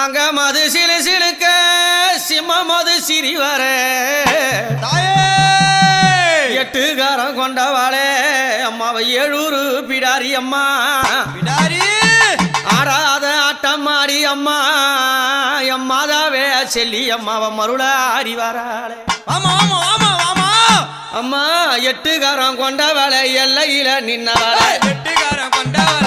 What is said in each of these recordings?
அங்கமது சிலு சிலுக்க சிம்மமது சிறிவர. எட்டு காரம் கொண்டவாளே அம்மாவை ஏழூரு பிடாரி அம்மா. பிடாரி! ஆடாத ஆட்டம் ஆடி அம்மா எம்மாதாவே செல்லி அம்மாவை மருள அறிவாராளே. ஆமா ஆமா அம்மா எட்டுக்காரம் கொண்டவளை எல்லையில நின்னவளை. எட்டுக்காரம் கொண்டவளை!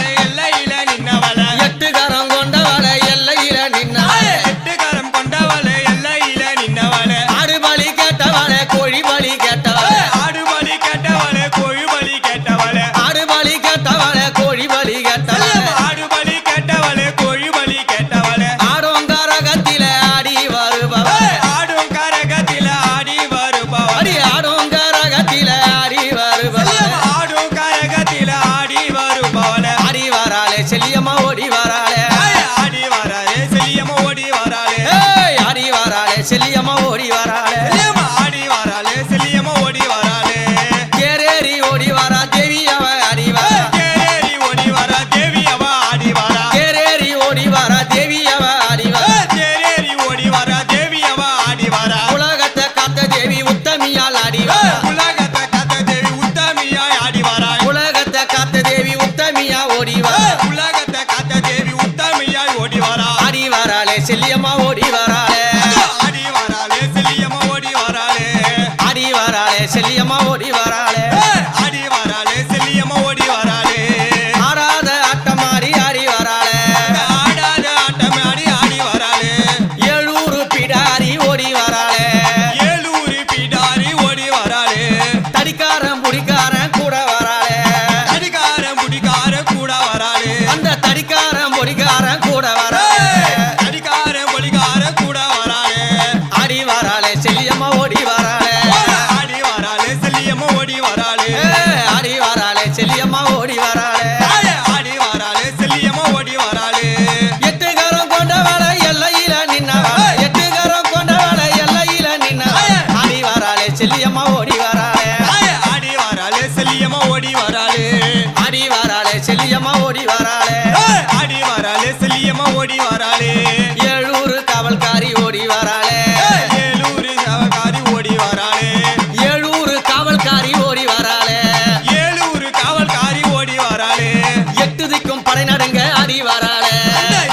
படை நடங்க ஆடி வராளே.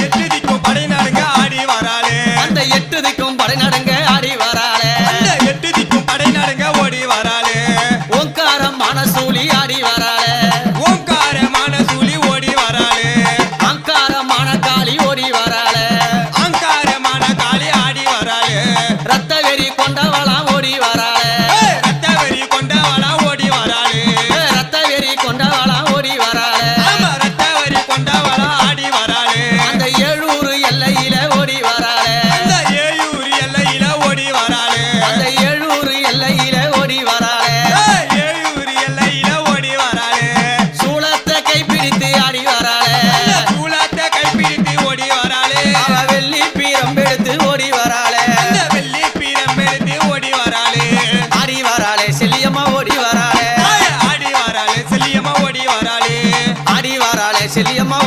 எட்டு திக்கும் படை நடங்க ஆடி வராளே. அந்த எட்டு திக்கும் படை நடங்க ஆடி வராளே. எட்டு திக்கும் படை நடங்க ஓடி வராளே. ஓங்காரம் மனசூலி Ay, se le llamaba.